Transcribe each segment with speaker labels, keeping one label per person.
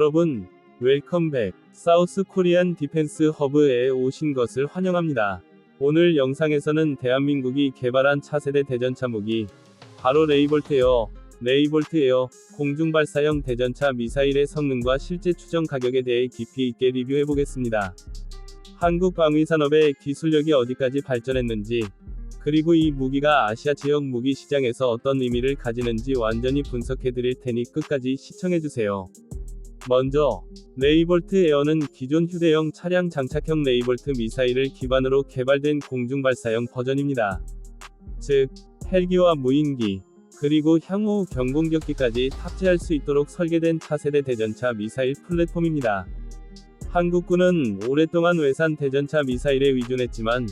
Speaker 1: 여러분, 웰컴백. 사우스 코리안 디펜스 허브에 오신 것을 환영합니다. 오늘 영상에서는 대한민국이 개발한 차세대 대전차 무기, 바로 레이볼트 에어, 레이볼트 에어, 공중발사형 대전차 미사일의 성능과 실제 추정 가격에 대해 깊이 있게 리뷰해 보겠습니다. 한국 방위 산업의 기술력이 어디까지 발전했는지, 그리고 이 무기가 아시아 지역 무기 시장에서 어떤 의미를 가지는지 완전히 분석해 드릴 테니 끝까지 시청해 주세요. 먼저, 레이볼트 에어는 기존 휴대용 차량 장착형 레이볼트 미사일을 기반으로 개발된 공중 발사형 버전입니다. 즉, 헬기와 무인기, 그리고 향후 경공격기까지 탑재할 수 있도록 설계된 차세대 대전차 미사일 플랫폼입니다. 한국군은 오랫동안 외산 대전차 미사일에 의존했지만,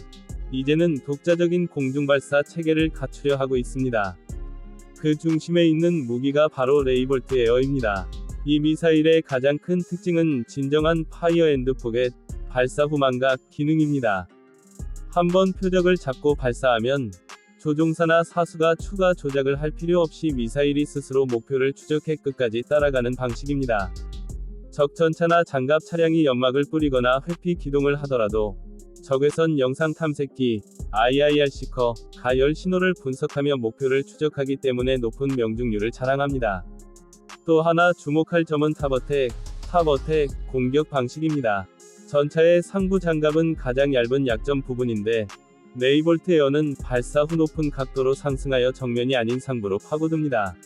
Speaker 1: 이제는 독자적인 공중발사 체계를 갖추려 하고 있습니다. 그 중심에 있는 무기가 바로 레이볼트 에어입니다. 이 미사일의 가장 큰 특징은 진정한 파이어 앤드 포겟, 발사 후 망각 기능입니다. 한번 표적을 잡고 발사하면 조종사나 사수가 추가 조작을 할 필요 없이 미사일이 스스로 목표를 추적해 끝까지 따라가는 방식입니다. 적 전차나 장갑 차량이 연막을 뿌리거나 회피 기동을 하더라도 적외선 영상 탐색기, IIR 시커, 가열 신호를 분석하며 목표를 추적하기 때문에 높은 명중률을 자랑합니다. 또 하나 주목할 점은 탑어택, 탑어택 공격 방식입니다. 전차의 상부 장갑은 가장 얇은 약점 부분인데, 레이볼트 에어는 발사 후 높은 각도로 상승하여 정면이 아닌 상부로 파고듭니다.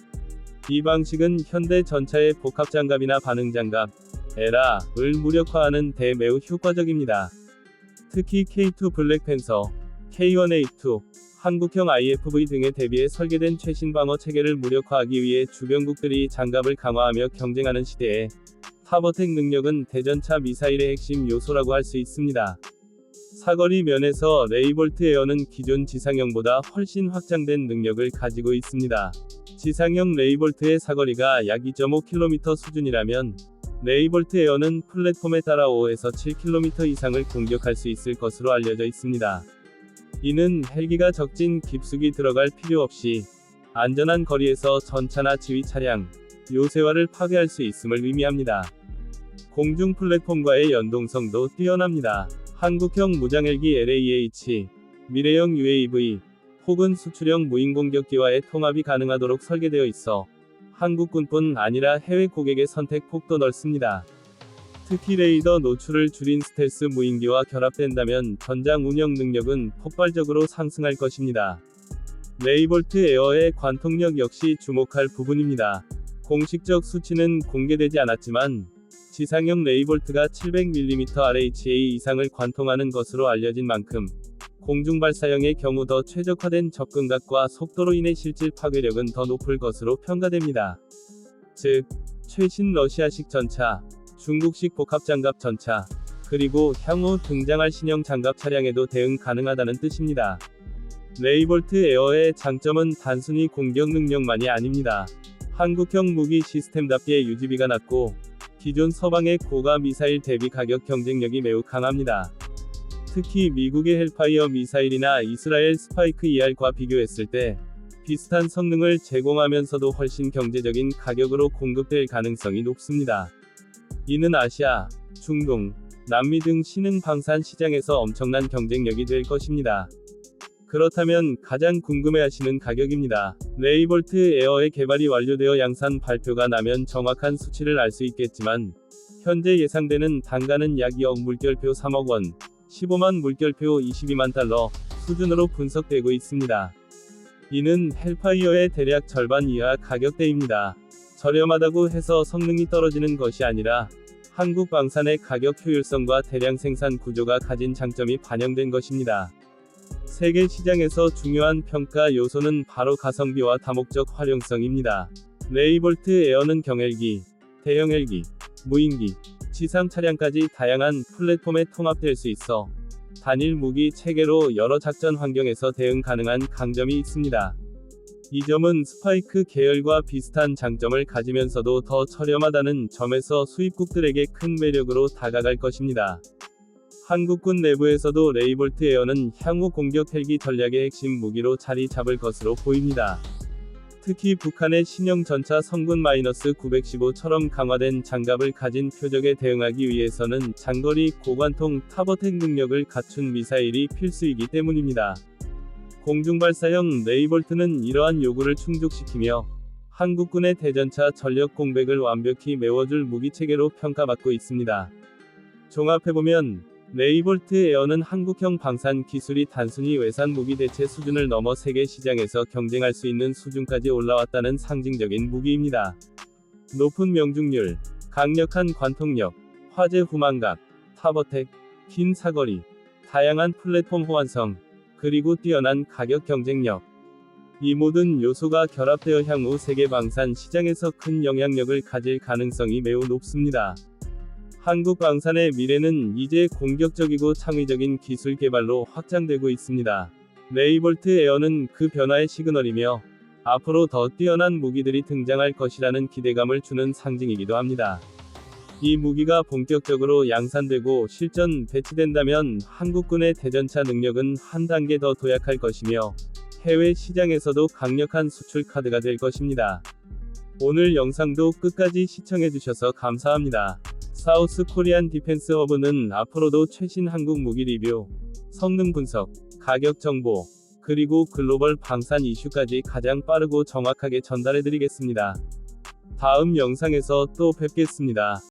Speaker 1: 이 방식은 현대 전차의 복합 장갑이나 반응 장갑, 에라를 무력화하는 데 매우 효과적입니다. 특히 K2 블랙팬서, K1A2, 한국형 IFV 등에 대비해 설계된 최신 방어 체계를 무력화하기 위해 주변국들이 장갑을 강화하며 경쟁하는 시대에 타버텍 능력은 대전차 미사일의 핵심 요소라고 할 수 있습니다. 사거리 면에서 레이볼트 에어는 기존 지상형보다 훨씬 확장된 능력을 가지고 있습니다. 지상형 레이볼트의 사거리가 약 2.5km 수준이라면 레이볼트 에어는 플랫폼에 따라 5에서 7km 이상을 공격할 수 있을 것으로 알려져 있습니다. 이는 헬기가 적진 깊숙이 들어갈 필요 없이 안전한 거리에서 전차나 지휘 차량, 요새화를 파괴할 수 있음을 의미합니다. 공중 플랫폼과의 연동성도 뛰어납니다. 한국형 무장헬기 LAH, 미래형 UAV, 혹은 수출형 무인공격기와의 통합이 가능하도록 설계되어 있어 한국군뿐 아니라 해외 고객의 선택 폭도 넓습니다. 특히 레이더 노출을 줄인 스텔스 무인기와 결합된다면 전장 운영 능력은 폭발적으로 상승할 것입니다. 레이볼트 에어의 관통력 역시 주목할 부분입니다. 공식적 수치는 공개되지 않았지만 지상형 레이볼트가 700mm RHA 이상을 관통하는 것으로 알려진 만큼 공중 발사형의 경우 더 최적화된 접근각과 속도로 인해 실질 파괴력은 더 높을 것으로 평가됩니다. 즉, 최신 러시아식 전차, 중국식 복합 장갑 전차, 그리고 향후 등장할 신형 장갑 차량에도 대응 가능하다는 뜻입니다. 레이볼트 에어의 장점은 단순히 공격 능력만이 아닙니다. 한국형 무기 시스템답게 유지비가 낮고, 기존 서방의 고가 미사일 대비 가격 경쟁력이 매우 강합니다. 특히 미국의 헬파이어 미사일이나 이스라엘 스파이크 ER과 비교했을 때 비슷한 성능을 제공하면서도 훨씬 경제적인 가격으로 공급될 가능성이 높습니다. 이는 아시아, 중동, 남미 등 신흥 방산 시장에서 엄청난 경쟁력이 될 것입니다. 그렇다면 가장 궁금해하시는 가격입니다. 레이볼트 에어의 개발이 완료되어 양산 발표가 나면 정확한 수치를 알 수 있겠지만 현재 예상되는 단가는 약 2억 물결표 3억 원, 15만 물결표 22만 달러 수준으로 분석되고 있습니다. 이는 헬파이어의 대략 절반 이하 가격대입니다. 저렴하다고 해서 성능이 떨어지는 것이 아니라 한국 방산의 가격 효율성과 대량 생산 구조가 가진 장점이 반영된 것입니다. 세계 시장에서 중요한 평가 요소는 바로 가성비와 다목적 활용성입니다. 레이볼트 에어는 경헬기, 대형헬기, 무인기, 지상 차량까지 다양한 플랫폼에 통합될 수 있어 단일 무기 체계로 여러 작전 환경에서 대응 가능한 강점이 있습니다. 이 점은 스파이크 계열과 비슷한 장점을 가지면서도 더 저렴하다는 점에서 수입국들에게 큰 매력으로 다가갈 것입니다. 한국군 내부에서도 레이볼트 에어는 향후 공격 헬기 전략의 핵심 무기로 자리 잡을 것으로 보입니다. 특히 북한의 신형 전차 성군 마이너스 915처럼 강화된 장갑을 가진 표적에 대응하기 위해서는 장거리 고관통 타버텍 능력을 갖춘 미사일이 필수이기 때문입니다. 공중발사형 레이볼트는 이러한 요구를 충족시키며 한국군의 대전차 전력 공백을 완벽히 메워줄 무기체계로 평가받고 있습니다. 종합해보면 레이볼트 에어는 한국형 방산 기술이 단순히 외산 무기 대체 수준을 넘어 세계 시장에서 경쟁할 수 있는 수준까지 올라왔다는 상징적인 무기입니다. 높은 명중률, 강력한 관통력, 화재 후망각, 타버텍, 긴 사거리, 다양한 플랫폼 호환성, 그리고 뛰어난 가격 경쟁력. 이 모든 요소가 결합되어 향후 세계 방산 시장에서 큰 영향력을 가질 가능성이 매우 높습니다. 한국 방산의 미래는 이제 공격적이고 창의적인 기술 개발로 확장되고 있습니다. 레이볼트 에어는 그 변화의 시그널이며 앞으로 더 뛰어난 무기들이 등장할 것이라는 기대감을 주는 상징이기도 합니다. 이 무기가 본격적으로 양산되고 실전 배치된다면 한국군의 대전차 능력은 한 단계 더 도약할 것이며 해외 시장에서도 강력한 수출 카드가 될 것입니다. 오늘 영상도 끝까지 시청해주셔서 감사합니다. 사우스 코리안 디펜스 허브는 앞으로도 최신 한국 무기 리뷰, 성능 분석, 가격 정보, 그리고 글로벌 방산 이슈까지 가장 빠르고 정확하게 전달해드리겠습니다. 다음 영상에서 또 뵙겠습니다.